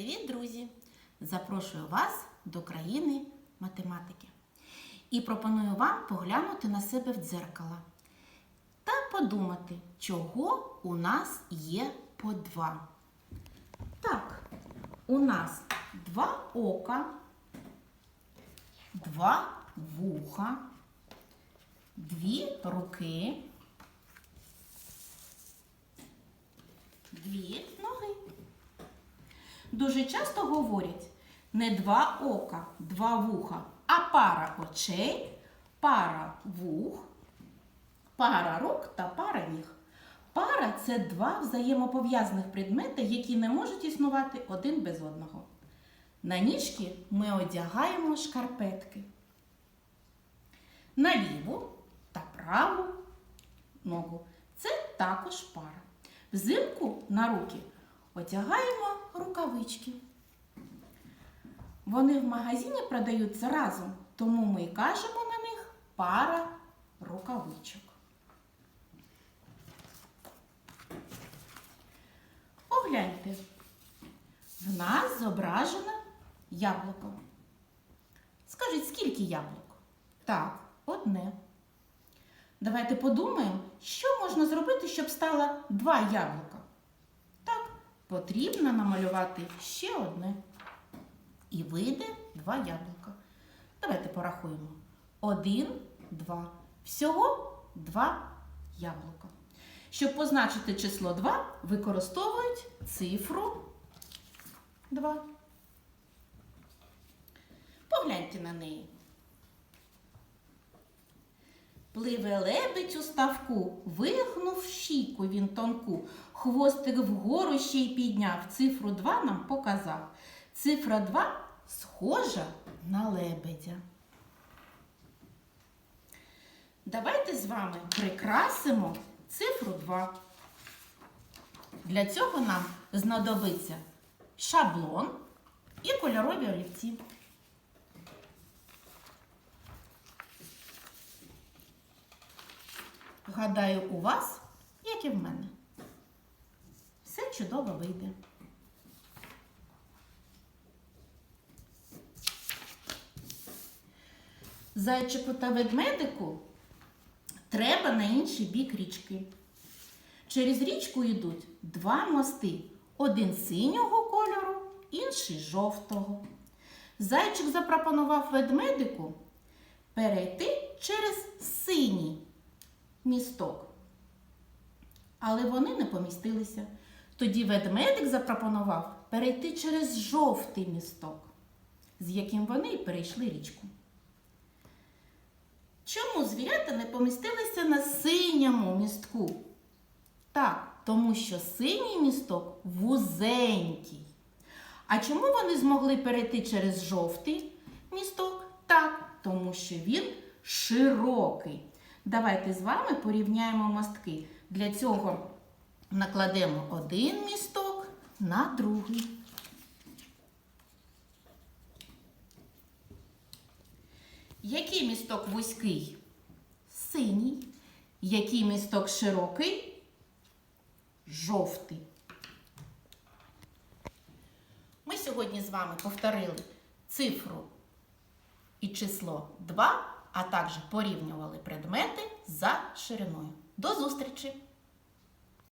Привіт, друзі! Запрошую вас до країни математики. І пропоную вам поглянути на себе в дзеркало та подумати, чого у нас є по два. Так, у нас два ока, два вуха, дві руки, дві. Дуже часто говорять не два ока, два вуха, а пара очей, пара вух, пара рук та пара ніг. Пара це два взаємопов'язаних предмети, які не можуть існувати один без одного. На ніжки ми одягаємо шкарпетки. На ліву та праву ногу це також пара. Взимку на руки одягаємо рукавички. Вони в магазині продаються разом, тому ми кажемо на них пара рукавичок. Погляньте, в нас зображено яблуко. Скажіть, скільки яблук? Так, одне. Давайте подумаємо, що можна зробити, щоб стало два яблука. Потрібно намалювати ще одне. І вийде два яблука. Давайте порахуємо. Один, два. Всього два яблука. Щоб позначити число 2, використовують цифру 2. Погляньте на неї. Пливе лебедь у ставку, вигнув щіку він тонку, хвостик вгору ще й підняв, цифру 2 нам показав. Цифра 2 схожа на лебедя. Давайте з вами прикрасимо цифру 2. Для цього нам знадобиться шаблон і кольорові олівці. Гадаю, у вас, як і в мене. Все чудово вийде. Зайчику та ведмедику треба на інший бік річки. Через річку йдуть два мости: один синього кольору, інший жовтого. Зайчик запропонував ведмедику перейти через синій місток. Але вони не помістилися. Тоді ведмедик запропонував перейти через жовтий місток, з яким вони й перейшли річку. Чому звірята не помістилися на синьому містку? Так, тому що синій місток вузенький. А чому вони змогли перейти через жовтий місток? Так, тому що він широкий. Давайте з вами порівняємо мостки. Для цього накладемо один місток на другий. Який місток вузький? Синій. Який місток широкий? Жовтий. Ми сьогодні з вами повторили цифру і число 2, а також порівнювали предмети за шириною. До зустрічі!